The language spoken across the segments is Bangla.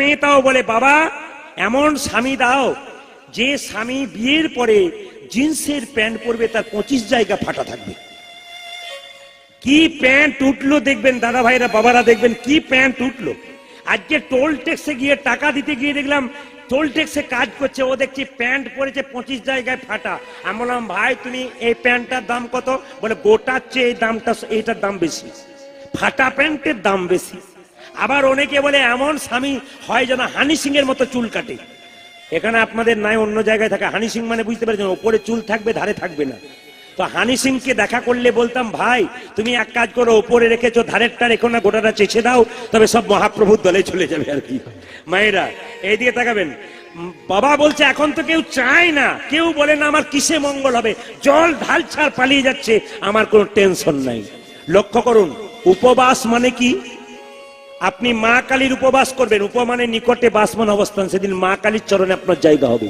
মেয়েটাও বলে, বাবা, এমন স্বামী দাও, যে স্বামী বিয়ের পরে জিন্সের প্যান্ট পরবে, তার পঁচিশ জায়গা ফাটা থাকবে। কি প্যান্ট উঠল দেখবেন দাদা ভাইরা, বাবারা দেখবেন কি প্যান্ট উঠল। আজকে টোল ট্যাক্সে গিয়ে টাকা দিতে গিয়ে দেখলাম টোল ট্যাক্সে কাজ করছে, ও দেখছি প্যান্ট পরেছে পঁচিশ জায়গায় ফাটা। আমি বললাম, ভাই, তুমি এই প্যান্টটার দাম কত? বলে, গোটার চেয়ে এই দামটা, এইটার দাম বেশি। ফাটা প্যান্টের দাম বেশি। আবার অনেকে বলে, এমন স্বামী হয় যেন হানি সিং এর মতো চুল কাটে। এখানে আপনাদের নাই অন্য জায়গায় থাকে হানি সিং মানে বুঝতে পারছেন, ওপরে চুল থাকবে, ধারে থাকবে না। তো হানি সিংকে দেখা করলে বলতাম, ভাই, তুমি এক কাজ করো, ওপরে রেখেছো, ধারেরটা রেখো না, গোটাটা চেঁচে দাও, তবে সব মহাপ্রভুর দলে চলে যাবে আর কি। মায়েরা, এই দিয়ে তাকাবেন। বাবা বলছে, এখন তো কেউ চায় না, কেউ বলে না, আমার কিসে মঙ্গল হবে? জল ঢাল ছাড় পালিয়ে যাচ্ছে, আমার কোনো টেনশন নাই। লক্ষ্য করুন, উপবাস মানে কি? আপনি মা কালীর উপবাস করবেন, উপমানের নিকটে বাসমান অবস্থান, সেদিন মা কালীর চরণে আপনার জায়গা হবে।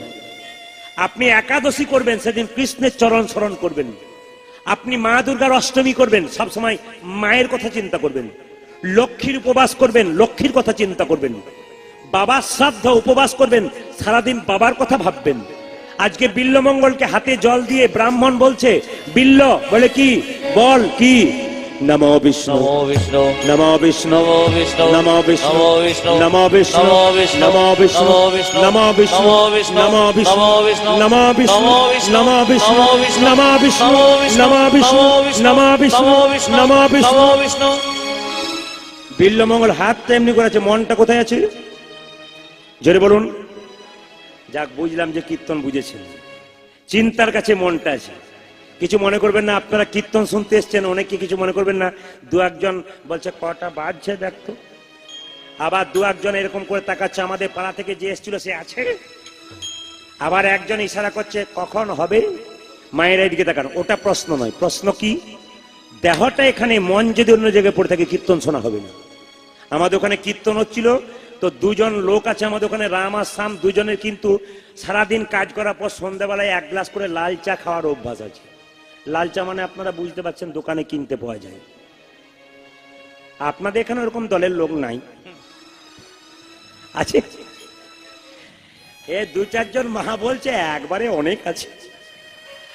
আপনি একাদশী করবেন, সেদিন কৃষ্ণের চরণ স্মরণ করবেন। আপনি মা দুর্গার অষ্টমী করবেন সব সময় মায়ের কথা চিন্তা করবেন। লক্ষ্মীর উপবাস করবেন, লক্ষ্মীর কথা চিন্তা করবেন। বাবার শ্রাদ্ধ উপবাস করবেন, সারাদিন বাবার কথা ভাববেন। আজকে বিল্লমঙ্গলকে হাতে জল দিয়ে ব্রাহ্মণ বলছে, বিল্ল, বলে কি? বল কি? নমো বিল্লমঙ্গল হাত তেমনি করেছে মনটা কোথায় আছে জোরে বলুন যাক বুঝলাম যে কীর্তন বুঝেছে চিন্তার কাছে মনটা আছে কিছু মনে করবেন না, আপনারা কীর্তন শুনতে এসছেন, অনেকে কিছু মনে করবেন না। দু একজন বলছে, কটা বাজছে দেখতো। আবার দু একজন এরকম করে তাকাচ্ছে, আমাদের পাড়া থেকে যে এসেছিল সে আছে। আবার একজন ইশারা করছে, কখন হবে? মায়ের এদিকে তাকান, ওটা প্রশ্ন নয়। প্রশ্ন কি? দেহটা এখানে, মন যদি অন্য জায়গায় পড়ে থাকে, কীর্তন শোনা হবে না। আমাদের ওখানে কীর্তন হচ্ছিল, তো দুজন লোক আছে আমাদের ওখানে, রাম আর শ্যাম, দুজনের কিন্তু সারাদিন কাজ করার পর সন্ধ্যাবেলায় এক গ্লাস করে লাল চা খাওয়ার অভ্যাস আছে। লাল চা মানে আপনারা বুঝতে পারছেন দোকানে কিনতে পাওয়া যায়। আপনাদের এখানে ওরকম দলের লোক নাই। আছে? এ দু চারজন মহা বলছে, একবারে অনেক আছে।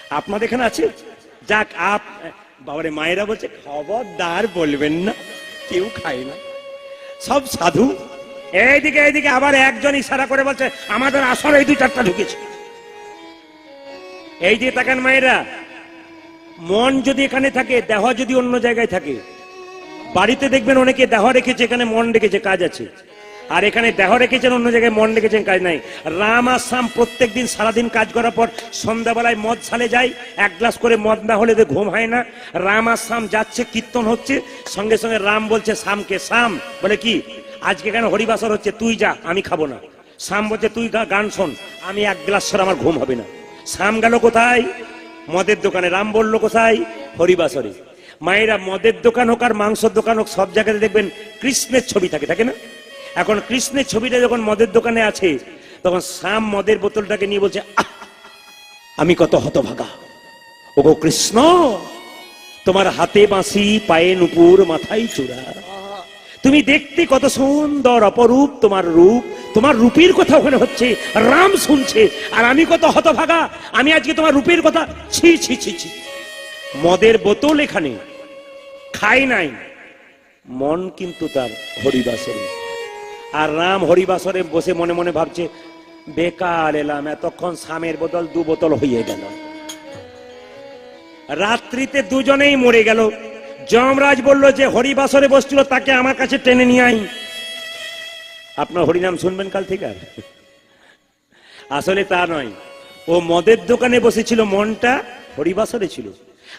আপনাদের এখানে আছে? যাক, আপ বাবারে, মায়েরা বলছে, খবরদার বলবেন না, কেউ খায় না। সব সাধু। এইদিকে এইদিকে, আবার একজন ইশারা করে বলছে, আমাদের আসর এই দু চারটা ঢুকেছে। এই যে তাকান মায়েরা। মন যদি এখানে থাকে, দেহ যদি অন্য জায়গায় থাকে, বাড়িতে দেখবেন অনেকে দেহ রেখেছে, এখানে মন রেখেছে, কাজ আছে। আর এখানে দেহ রেখেছেন, অন্য জায়গায় মন রেখেছেন, কাজ নাই। রাম আর শ্যাম প্রত্যেক দিন সারাদিন কাজ করার পর সন্ধ্যাবেলায় মদ ছালে যায়, এক গ্লাস করে মদ না হলে ঘুম হয় না। রাম আর শ্যাম যাচ্ছে, কীর্তন হচ্ছে, সঙ্গে সঙ্গে রাম বলছে, শ্যামকে, শ্যাম। বলে কি? আজকে কেন হরিবাসর হচ্ছে, তুই যা, আমি খাব না। শ্যাম বলছে, তুই গান শোন, আমি এক গ্লাস ছাড়া আমার ঘুম হবে না। শ্যাম গেল কোথায়? মদের দোকানে। রাম বলল কোথায় হরিবাসরে। মায়েরা মদের দোকান হোক আর মাংসের দোকান হোক সব জায়গাতে দেখবেন কৃষ্ণের ছবি থাকে থাকে না? এখন কৃষ্ণের ছবিটা যখন মদের দোকানে আছে তখন শ্যাম মদের বোতলটাকে নিয়ে বলছে "আহ, আমি কত হতভাগা। ওগো কৃষ্ণ তোমার হাতে বাঁশি পায়ে নুপুর মাথায় চূড়া। তুমি দেখতে কত সুন্দর অপরূপ তোমার রূপ। তোমার রূপের কথা ওখানে হচ্ছে, রাম শুনছে, আর আমি কত হতভাগা, আমি আজকে তোমার রূপের কথা, ছি ছি ছি ছি। মদের বোতল এখানে, খাই নাই। মন কিন্তু তার হরিবাসরে। আর রাম হরিবাসরে বসে মনে মনে ভাবছে বেকার এলাম, এতক্ষণ সামের বোতল, দু বোতল হয়ে গেল। রাত্রিতে দুজনেই মরে গেল। যমরাজ বলল যে, হরিবাসরে বসছিল, তাকে আমার কাছে টেনে নিয়ে আই আপনার হরিনাম শুনবেন কাল থেকে আর? আসলে তা নয়। ও মদের দোকানে বসেছিল, মনটা হরিবাসরে ছিল।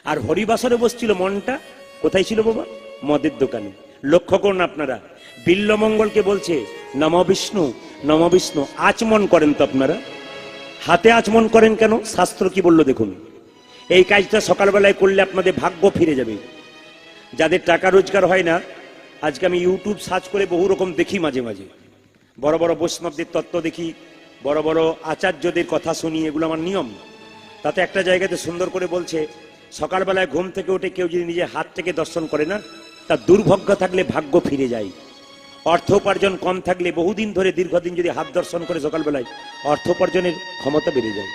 আর হরিবাসরে বসছিল মনটা কোথায় ছিল বাবা? মদের দোকানে। লক্ষ্য করুন আপনারা, বিল্লমঙ্গলকে বলছে, নম বিষ্ণু নম বিষ্ণু। আচমন করেন তো আপনারা। হাতে আচমন করেন কেন? শাস্ত্র কি বলল দেখুন। এই কাজটা সকালবেলায় করলে আপনাদের ভাগ্য ফিরে যাবে। যাদের টাকা রোজগার হয় না, আজকে আমি ইউটিউব সার্চ করে বহু রকম দেখি মাঝে মাঝে। বড় বড় বৈষ্ণবদের তত্ত্ব দেখি, বড় বড় আচার্যদের কথা শুনি, এগুলো আমার নিয়ম। তাতে একটা জায়গাতে সুন্দর করে বলছে, সকালবেলায় ঘুম থেকে উঠে কেউ যদি নিজের হাত থেকে দর্শন করে না তার দুর্ভাগ্য থাকলে ভাগ্য ফিরে যায়। অর্থ উপার্জন কম থাকলে বহুদিন ধরে দীর্ঘদিন যদি হাত দর্শন করে সকালবেলায়, অর্থ উপার্জনের ক্ষমতা বেড়ে যায়।